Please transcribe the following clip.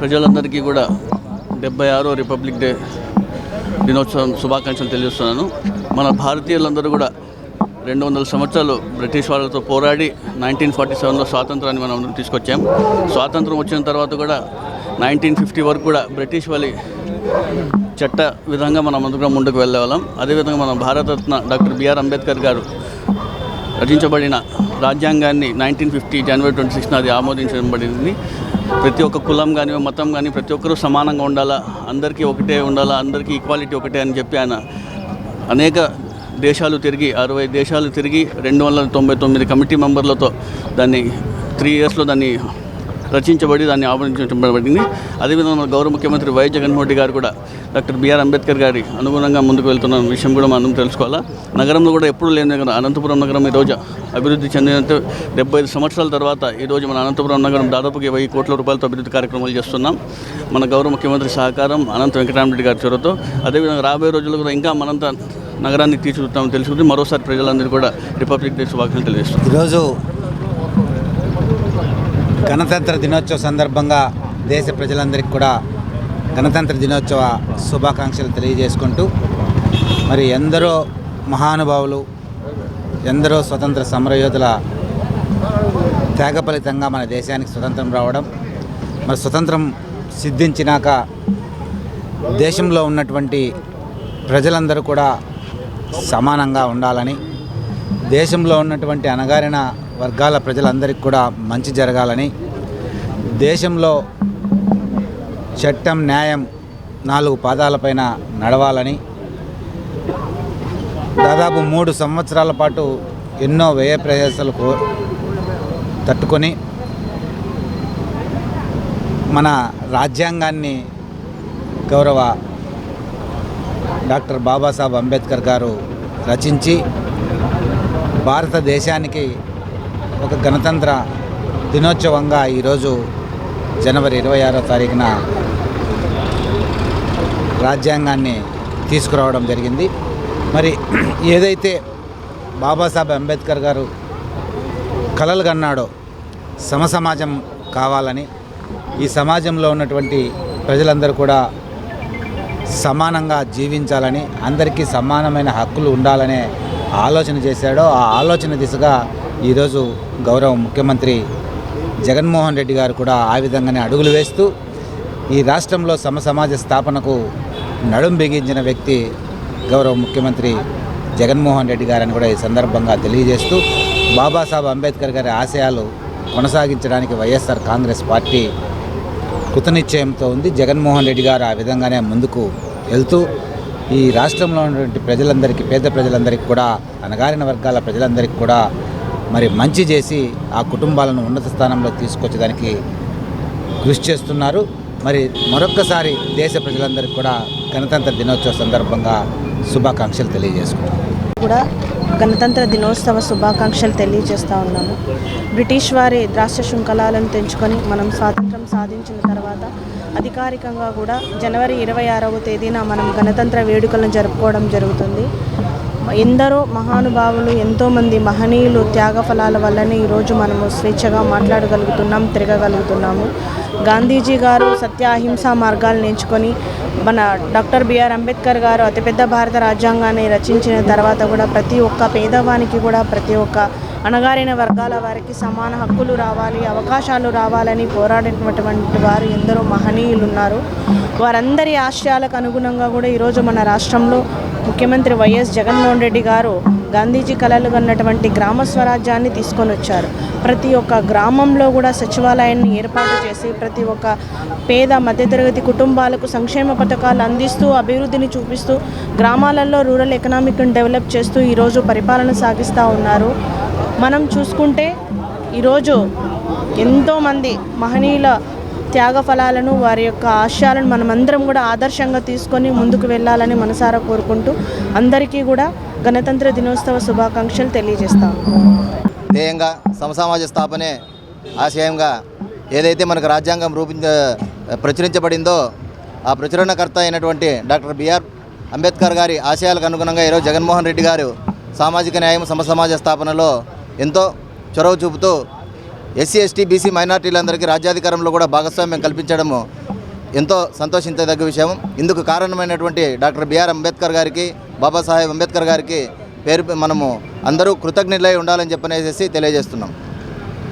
ప్రజలందరికీ కూడా డెబ్బై ఆరో రిపబ్లిక్ డే దినోత్సవం శుభాకాంక్షలు తెలియజేస్తున్నాను. మన భారతీయులందరూ కూడా రెండు వందల సంవత్సరాలు బ్రిటిష్ వాళ్ళతో పోరాడి నైన్టీన్ ఫార్టీ సెవెన్లో స్వాతంత్రాన్ని మనం తీసుకొచ్చాం. స్వాతంత్రం వచ్చిన తర్వాత కూడా నైన్టీన్ ఫిఫ్టీ వరకు కూడా బ్రిటిష్ వాళ్ళ చట్ట విధంగా మనం అందరం ముందుకు వెళ్ళే వాళ్ళం అదేవిధంగా మన భారతరత్న డాక్టర్ బిఆర్ అంబేద్కర్ గారు రచించబడిన రాజ్యాంగాన్ని నైన్టీన్ ఫిఫ్టీ జనవరి ట్వంటీ సిక్స్న అది ఆమోదించబడింది. ప్రతి ఒక్క కులం కానీ మతం కానీ ప్రతి ఒక్కరూ సమానంగా ఉండాలా? అందరికీ ఒకటే ఉండాలా? అందరికీ ఈక్వాలిటీ ఒకటే అని చెప్పి ఆయన అనేక దేశాలు తిరిగి అరవై దేశాలు తిరిగి రెండు వందల తొంభై తొమ్మిది కమిటీ మెంబర్లతో దాన్ని త్రీ ఇయర్స్లో దాన్ని రచించబడి దాన్ని ఆమోదించబడింది. అదేవిధంగా మన గౌరవ ముఖ్యమంత్రి వై జగన్మోహన్ రెడ్డి గారు కూడా డాక్టర్ బిఆర్ అంబేద్కర్ గారి అనుగుణంగా ముందుకు వెళ్తున్న విషయం కూడా మనం తెలుసుకోవాలా? నగరంలో కూడా ఎప్పుడు లేని నగరం అనంతపురం నగరం ఈరోజు అభివృద్ధి చెందినంత డెబ్బై ఐదు సంవత్సరాల తర్వాత ఈరోజు మన అనంతపురం నగరం దాదాపుగా వెయ్యి కోట్ల రూపాయలతో అభివృద్ధి కార్యక్రమాలు చేస్తున్నాం. మన గౌరవ ముఖ్యమంత్రి సహకారం అనంత వెంకటరామరెడ్డి గారి చొరవతో అదేవిధంగా రాబోయే రోజుల్లో కూడా ఇంకా మనంత నగరాన్ని తీర్చిదిద్దామని తెలుసుకుంది మరోసారి ప్రజలందరూ కూడా రిపబ్లిక్ డే శుభాకాంక్షలు తెలియజేస్తాం ఈరోజు గణతంత్ర దినోత్సవ సందర్భంగా దేశ ప్రజలందరికీ కూడా గణతంత్ర దినోత్సవ శుభాకాంక్షలు తెలియజేసుకుంటూ మరి ఎందరో మహానుభావులు ఎందరో స్వతంత్ర సమరయోధుల త్యాగ ఫలితంగా మన దేశానికి స్వతంత్రం రావడం మరి స్వతంత్రం సిద్ధించినాక దేశంలో ఉన్నటువంటి ప్రజలందరూ కూడా సమానంగా ఉండాలని దేశంలో ఉన్నటువంటి అణగారిన వర్గాల ప్రజలందరికీ కూడా మంచి జరగాలని దేశంలో చట్టం న్యాయం నాలుగు పాదాలపైన నడవాలని దాదాపు మూడు సంవత్సరాల పాటు ఎన్నో వ్యయ ప్రయాసాలు తట్టుకొని మన రాజ్యాంగాన్ని గౌరవ డాక్టర్ బాబాసాహెబ్ అంబేద్కర్ గారు రచించి భారతదేశానికి ఒక గణతంత్ర దినోత్సవంగా ఈరోజు జనవరి ఇరవై ఆరో తారీఖున రాజ్యాంగాన్ని తీసుకురావడం జరిగింది. మరి ఏదైతే బాబాసాహెబ్ అంబేద్కర్ గారు కలలు కన్నాడో సమసమాజం కావాలని ఈ సమాజంలో ఉన్నటువంటి ప్రజలందరూ కూడా సమానంగా జీవించాలని అందరికీ సమానమైన హక్కులు ఉండాలనే ఆలోచన చేశాడో ఆ ఆలోచన దిశగా ఈరోజు గౌరవ ముఖ్యమంత్రి జగన్మోహన్ రెడ్డి గారు కూడా ఆ విధంగానే అడుగులు వేస్తూ ఈ రాష్ట్రంలో సమసమాజ స్థాపనకు నడుం బిగించిన వ్యక్తి గౌరవ ముఖ్యమంత్రి జగన్మోహన్ రెడ్డి గారని కూడా ఈ సందర్భంగా తెలియజేస్తూ బాబాసాహెబ్ అంబేద్కర్ గారి ఆశయాలు కొనసాగించడానికి వైఎస్ఆర్ కాంగ్రెస్ పార్టీ కృతనిశ్చయంతో ఉంది. జగన్మోహన్ రెడ్డి గారు ఆ విధంగానే ముందుకు వెళ్తూ ఈ రాష్ట్రంలో ఉన్నటువంటి ప్రజలందరికీ పేద ప్రజలందరికీ కూడా అణగారిన వర్గాల ప్రజలందరికీ కూడా మరి మంచి చేసి ఆ కుటుంబాలను ఉన్నత స్థానంలో తీసుకొచ్చేదానికి కృషి చేస్తున్నారు. మరి మరొక్కసారి దేశ ప్రజలందరికీ కూడా గణతంత్ర దినోత్సవ సందర్భంగా శుభాకాంక్షలు తెలియజేసుకుంటున్నాను కూడా గణతంత్ర దినోత్సవ శుభాకాంక్షలు తెలియజేస్తూ ఉన్నాము. బ్రిటిష్ వారి ద్రాక్ష శృంఖలాలను తెంచుకొని మనం స్వాతంత్రం సాధించిన తర్వాత అధికారికంగా కూడా జనవరి ఇరవై ఆరవ తేదీన మనం గణతంత్ర వేడుకలను జరుపుకోవడం జరుగుతుంది. ఎందరో మహానుభావులు ఎంతోమంది మహనీయులు త్యాగ ఫలాల వల్లనే ఈరోజు మనము స్వేచ్ఛగా మాట్లాడగలుగుతున్నాం తిరగగలుగుతున్నాము. గాంధీజీ గారు సత్య అహింసా మార్గాలు ఎంచుకొని మన డాక్టర్ బిఆర్ అంబేద్కర్ గారు అతిపెద్ద భారత రాజ్యాంగాన్ని రచించిన తర్వాత కూడా ప్రతి ఒక్క పేదవానికి కూడా ప్రతి ఒక్క అణగారిన వర్గాల వారికి సమాన హక్కులు రావాలి అవకాశాలు రావాలని పోరాడినటువంటి వారు ఎందరో మహనీయులు ఉన్నారు. వారందరి ఆశయాలకు అనుగుణంగా కూడా ఈరోజు మన రాష్ట్రంలో ముఖ్యమంత్రి వైఎస్ జగన్మోహన్ రెడ్డి గారు గాంధీజీ కళలు కన్నటువంటి గ్రామ స్వరాజ్యాన్ని తీసుకొని వచ్చారు. ప్రతి ఒక్క గ్రామంలో కూడా సచివాలయాన్ని ఏర్పాటు చేసి ప్రతి ఒక్క పేద మధ్యతరగతి కుటుంబాలకు సంక్షేమ పథకాలు అందిస్తూ అభివృద్ధిని చూపిస్తూ గ్రామాలలో రూరల్ ఎకనామిక్ డెవలప్ చేస్తూ ఈరోజు పరిపాలన సాగిస్తూ ఉన్నారు. మనం చూసుకుంటే ఈరోజు ఎంతోమంది మహనీయుల త్యాగ ఫలాలను వారి యొక్క ఆశయాలను మనమందరం కూడా ఆదర్శంగా తీసుకొని ముందుకు వెళ్ళాలని మనసారా కోరుకుంటూ అందరికీ కూడా గణతంత్ర దినోత్సవ శుభాకాంక్షలు తెలియజేస్తాం. ధ్యేయంగా సమసమాజ స్థాపనే ఆశయంగా ఏదైతే మనకు రాజ్యాంగం రూపించ ప్రచురించబడిందో ఆ ప్రచురణకర్త అయినటువంటి డాక్టర్ బిఆర్ అంబేద్కర్ గారి ఆశయాలకు అనుగుణంగా ఈరోజు జగన్మోహన్ రెడ్డి గారు సామాజిక న్యాయం సమసమాజ స్థాపనలో ఎంతో చొరవ చూపుతూ ఎస్సీ ఎస్టీ బీసీ మైనార్టీలందరికీ రాజ్యాధికారంలో కూడా భాగస్వామ్యం కల్పించడము ఎంతో సంతోషించదగ్గ విషయం. ఇందుకు కారణమైనటువంటి డాక్టర్ బిఆర్ అంబేద్కర్ గారికి బాబాసాహెబ్ అంబేద్కర్ గారికి పేరు మనము అందరూ కృతజ్ఞులై ఉండాలని చెప్పనేసి తెలియజేస్తున్నాం.